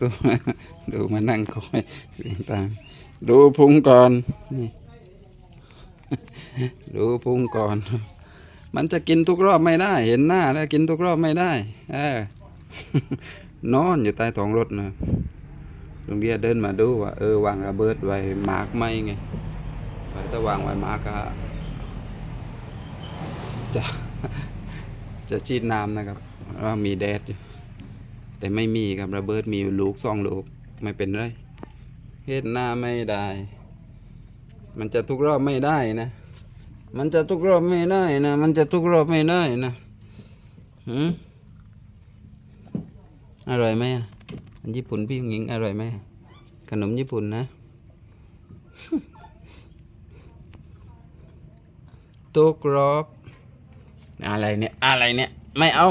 ดูดูมานั่งคอยเลี้ยงตามดูพุงก่อนนี่ดูพุงก่อน มันจะกินทุกรอบไม่ได้ เห็นหน้าแล้วกินทุกรอบไม่ได้ เออนอนอยู่ใต้ท้องรถนะลุงเดียเดินมาดูว่าเออวางระเบิดไว้หมากไหมไงไว้ถ้าวางไว้หมากก็จะจะชีดน้ำนะครับว่ามีแดดอยู่ แต่ไม่มีครับระเบิดมีลูกสองลูกไม่เป็นไรเฮ็ดหน้าไม่ได้ มันจะทุกรอบไม่ได้นะ มันจะทุกรอบไม่ได้นะ มันจะทุกรอบไม่ได้นะหืมอร่อยไหมอันญี่ปุ่นพี่หญิงอร่อยไหมขนมญี่ปุ่นนะทุกรอบอะไรเนี่ย อะไรเนี่ย ไม่เอา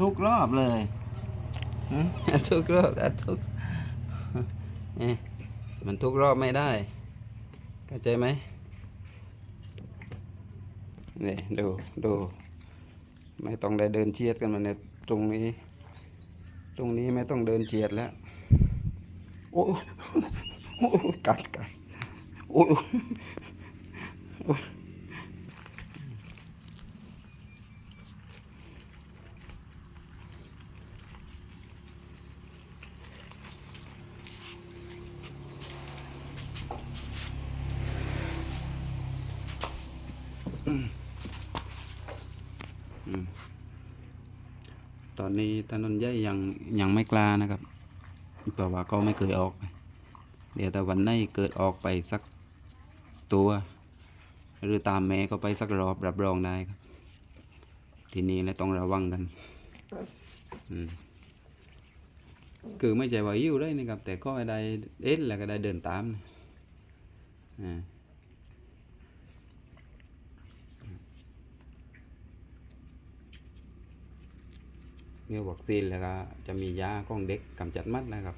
ทุกรอบเลยทุกรอบอะทุกเอ๊ะมันทุกรอบไม่ได้เข้าใจไหมนี่ดูดูไม่ต้องได้เดินเฉียดกันมาในตรงนี้ ตรงนี้ไม่ต้องเดินเฉียดแล้ว โอ้โอ้กัดกัดโอ้โอ้ ตอนนี้ถนนใหญ่ยังยังไม่กล้านะครับเพราะว่าก็ไม่เคยออกไปเดี๋ยวแต่วันไหนเกิดออกไปสักตัว หรือตามแม่ก็ไปสักรอบรับรองได้ครับ ทีนี้เลยต้องระวังกันคือไม่ใช่ว่ายิ้วได้นะครับ แต่ก็ได้เอ็นแล้วก็ได้เดินตามนะอ่า เนี่ยวัคซีนแล้วก็จะมียาของเด็กกำจัดมัดนะครับ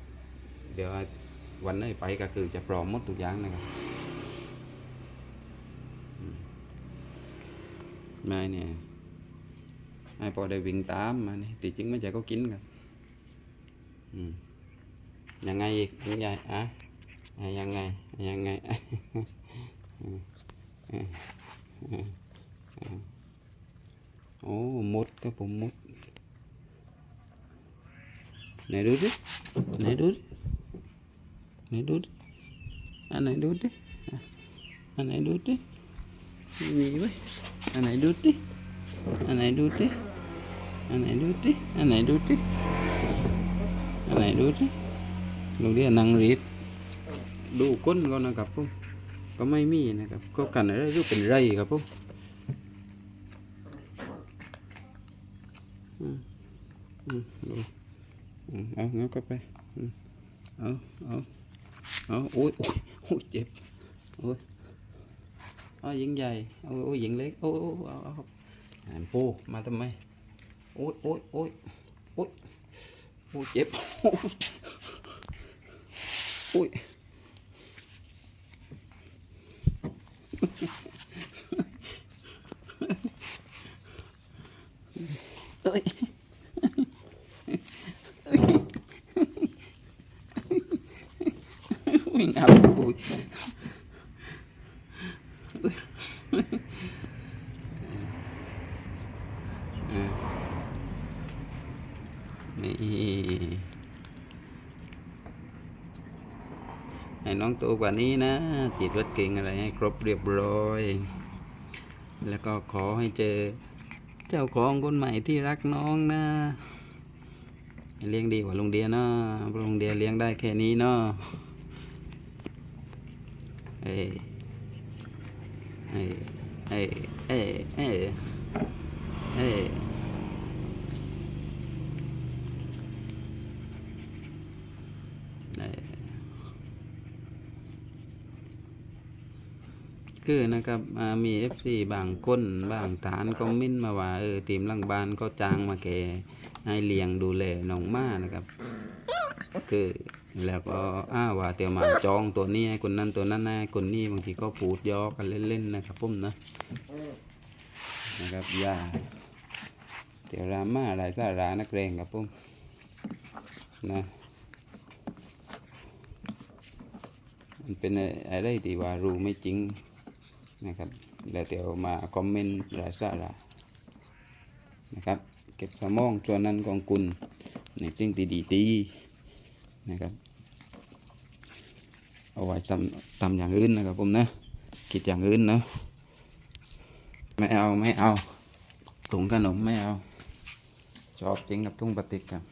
เดี๋ยววันนี้ไปก็คือจะปลอมมดทุกอย่างนะครับมไม่เนี่ยให้พอได้วิ่งตามมานี่ติจริงไม่ใช่ก็กินครับยังไงอีกยังไงอะอะยังไงยังไงโอ้มดครับผมมด ไหนดูดิไหนดูดิไหนดูดิอันไหนดูดิอันไหนดูดิมีไหมอันไหนดูดิอันไหนดูดิอันไหนดูดิอันไหนดูดิอันไหนดูดิลุงเดียนังรีดดูก้นก่อนนะครับผมก็ไม่มีนะครับก็กันอะไรรู้เป็นไรครับผมอืมอืมดู อืมเอางั้นก็ไปอืมเอาเอาเอาโอ้ยโอ้ยโอ้ยเจ็บโอ้ยเอายิงใหญ่โอ้ยโอ้ยยิงเล็กโอ้ยโอ้ยเอาเอาเอาแหมโป้มาทำไมโอ้ยโอ้ยโอ้ยโอ้ยโอ้ยเจ็บโอ้ยโอ้ยเอ้ยวิ่งเอาโอ้ยอ่านี่ ให้น้องโตกว่านี้นะฉีดวัดเก่งอะไรให้ครบเรียบร้อย แล้วก็ขอให้เจอเจ้าของคนใหม่ที่รักน้องนะเลี้ยงดีกว่าลุงเดียเนาะลุงเดียเลี้ยงได้แค่นี้เนาะเอ้เอ้เอ้เอ้เอ้ยเอ้ยเอ้ย คือนะครับมีเอฟซีบางก้นบางฐานคอมเมนมาว่าเออทีมลังบานก็จ้างมาแกให้เลี้ยงดูแลน้องม้านะครับ คือแล้วก็อ้าว่าเตียวมาจองตัวนี้ให้คนนั้นตัวนั้นให้คนนี้บางทีก็พูดยอกันเล่นๆนะครับผมนะนะครับยาเดี๋ยวรามาหลายสาระนักเรงครับผมนะมันเป็นอะไรที่ว่ารู้ไม่จริง นะครับ แล้วเดี๋ยวมาคอมเมนต์รายสาระนะครับ เก็บสมองส่วนนั้นของคุณในสิ่งที่ดีๆนะครับ เอาไว้ทำทำอย่างอื่นนะครับผมนะคิดอย่างอื่นเนาะไม่เอาไม่เอาถุงขนมไม่เอาชอบจริงกับทุ่งปฏิกครับ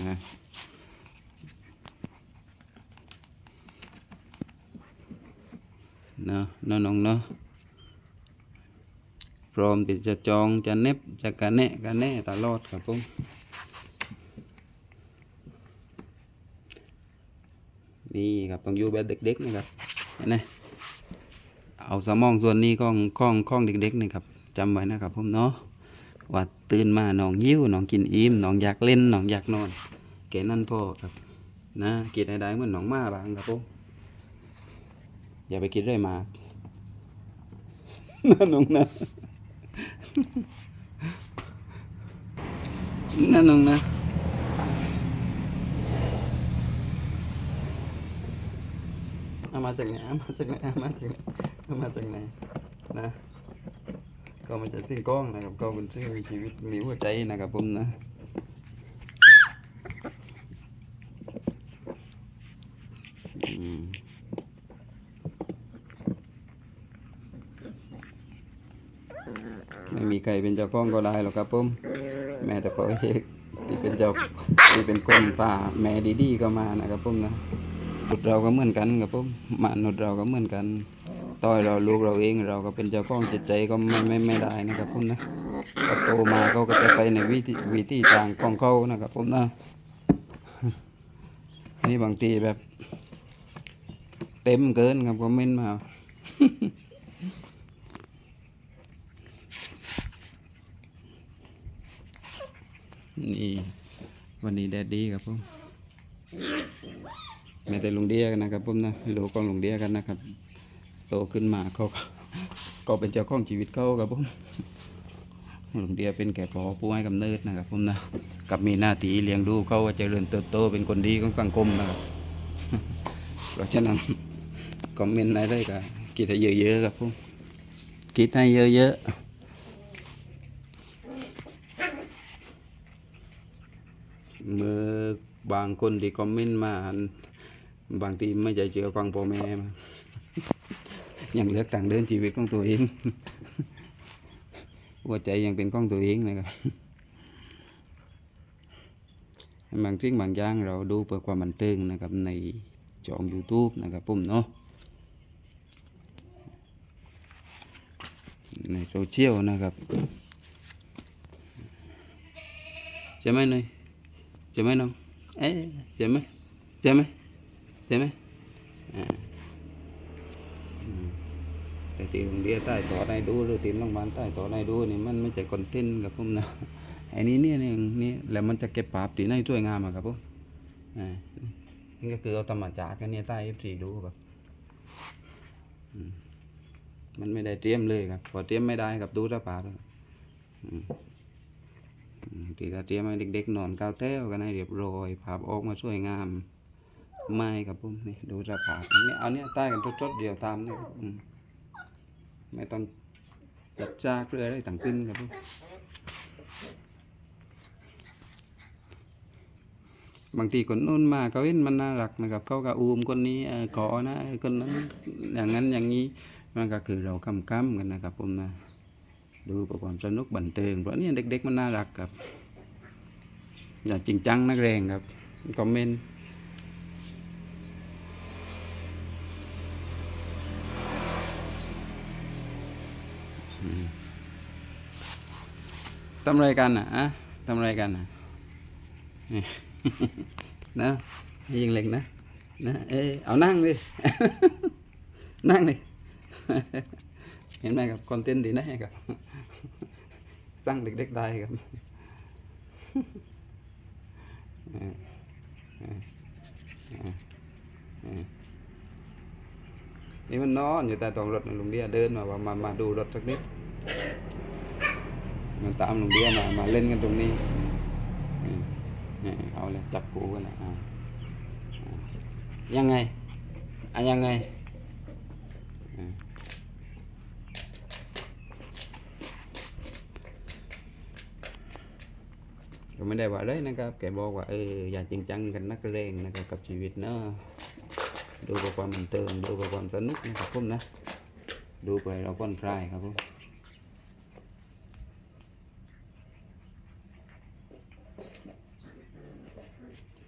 นะ นะนาะน้องเนาะพร้อมที่จะจองจะเน็บจะกระแนะกระแน่ตลอดครับผมนี่ครับต้องอยู่แบบเด็กๆนะครับเห็นไหมเอาสมองส่วนนี้ของของของเด็กๆนี่ครับจำไว้นะครับผมเนาะว่าตื่นมาน้องยิ้วน้องกินอิ่มน้องอยากเล่นน้องอยากนอนแค่นั้นพอครับนะกินได้ๆเหมือนน้องมาบางครับผม อย่าไปคิดเรื่อยมากนะน้องนะนะน้องนะเอามาจากไหนเอามาจากไหนเอามาจากไหนเอามาจากไหนนะก็มาจากสิ่งกล้องนะครับก็เป็นสิ่งมีชีวิตมีหัวใจนะครับผมนะอืม ไม่มีใครเป็นเจ้าของก็ได้หรอกครับผมแม่แต่พอเอกที่เป็นเจ้าที่เป็นคนป่าแม่ดีๆก็มานะครับผมนะมนุษย์เราก็เหมือนกันครับผมมนุษย์เราก็เหมือนกันต่อยเราลูกเราเองเราก็เป็นเจ้าของจิตใจก็ไม่ไม่ไม่ได้นะครับผมนะพอโตมาเขาก็จะไปในวิธีวิธีทางของเขานะครับผมนะอันนี้บางทีแบบ เต็มเกินครับคอมเมนต์มา นี่วันนี้แดดดีครับผมแม้แต่ลุงเดียกันนะครับผมนะลูกของลุงเดียกันนะครับ โตขึ้นมาเขาก็ก็เป็นเจ้าของชีวิตเขาครับผมลุงเดียเป็นแก่พอผู้ให้กำเนิดนะครับผมนะกับมีหน้าที่เลี้ยงดูเขาว่าเริญเติบโตเป็นคนดีของสังคมนะครับเพราะฉะนั้นคอมเมนต์อะไรก็คิดให้เยอะๆครับผมคิดให้เยอะๆ เมื่อบางคนที่คอมเมนต์มาบางทีไม่ใจเชื่อฟังพ่อแม่มายังเลือกต่างเดินชีวิตของตัวเองหัวใจยังเป็นของตัวเองนะครับบางสิ่งบางอย่างเราดูเพื่อความบันเทิงนะครับในช่อง YouTube นะครับผมเนาะในโซเชียลนะครับใช่ไหมเนย ใช่ไหมน้อง เอ๊ะใช่ไหมใช่ไหมใช่ไหมอ่าแต่ที่โรงเรียใต้ต่อได้ดูหรือทีมโรงพยาบาลใต้ต่อได้ดูนี่มันไม่ใช่คอนเทนต์ครับผมนะไอ้นี้เนี่ยนี่นี่แล้วมันจะเก็บภาพที่ไหนสวยงามอะครับผมอ่านี่ก็คือเอาธรรมชาติกันเนี่ยใต้เอฟซีดูครับมันไม่ได้เตรียมเลยครับพอเตรียมไม่ได้ครับดูสภาพแล้วอืม อืมที่เราเตรียมให้เด็กๆนอนก้าวแต้วกันให้เรียบร้อยภาพออกมาสวยงามไม่ครับผมนี่ดูสภาพนี่เอาเนี้ยใต้กันทดๆเดียวตามนี่ไม่ต้องจัดจ้ากหรืออะไรต่างสิ้นครับผมบางทีคนนู้นมาเขาเห็นมันน่ารักนะครับเขาก็อูมคนนี้เออขอนะคนนั้นอย่างนั้นอย่างนี้มันก็คือเราคำๆกันนะครับผมนะ ดูเพื่อความสนุกบันเทิงเพราะเนี่ยเด็ก ๆ มันน่ารักครับ อย่าจริงจังนักแรงครับคอมเมนต์ทำอะไรกันอะอะทำอะไรกันอะนี่นะยิงเล็กนะนะเอเอานั่งดิ นั่งดิ เห็นไหมครับคอนเทนต์ดีนะครับ สร้างเด็กๆได้ครับเออเออเออเออนี่มันนอนอยู่ใต้ท้องรถนะลุงเดียเดินมาว่ามามาดูรถสักนิดมันตามลุงเดียมามาเล่นกันตรงนี้อืมนี่เอาเลยจับกูกันนะอ่าอ่ายังไงอะยังไง ก็ไม่ได้ว่าเลยนะครับ แกบอกว่าเอออย่าจริงจังกันนักเรงนะครับกับชีวิตเนาะดูเพื่อความบันเทิงดูเพื่อความสนุกนะครับผมนะดูไปเราผ่อนคลายครับผม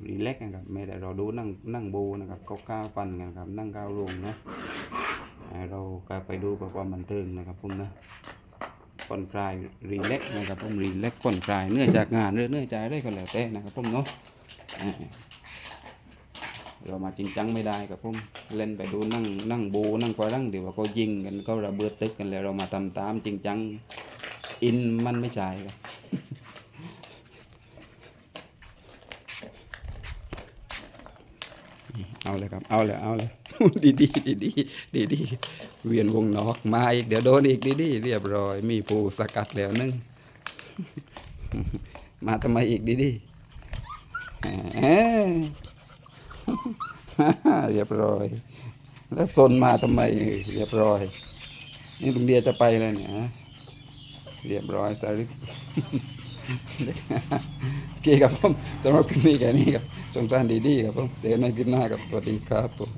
รีแลกซ์นะครับไม่แต่เราดูนั่งนั่งโบนะครับเขาก้าวฟันกันครับนั่งก้าวลงนะเราก็ไปดูเพื่อความบันเทิงนะครับผมนะ ผ่อนคลายรีแลกซ์นะครับผมรีแลกซ์ผ่อนคลายเนื่องจากงานหรือเนื่องจากอะไรก็แล้วแต่นะครับผมเนาะเรามาจริงจังไม่ได้ครับผมเล่นไปดูนั่งนั่งบูนั่งควารังเดี๋ยวว่าเขายิงกันเขาระเบิดตึกกันแล้วเรามาทำตามจริงจังอินมันไม่จ่ายครับเอาเลยครับ เอาเลยเอาเลย ดีดีดีดีดีดีเวียนวงนอกมาอีกเดี๋ยวโดนอีกดีดีเรียบร้อย มีผู้สกัดแล้วนึงมาทำไมอีกดีดีเรียบร้อย แล้วซนมาทำไมเรียบร้อย นี่ลุงเดียจะไปเลยเนี่ยฮะเรียบร้อยสาริปโอเคครับผมสำหรับคลิปนี้แค่นี้ครับสงสารดีๆครับผมเจอกันในคลิปหน้าครับสวัสดีครับผม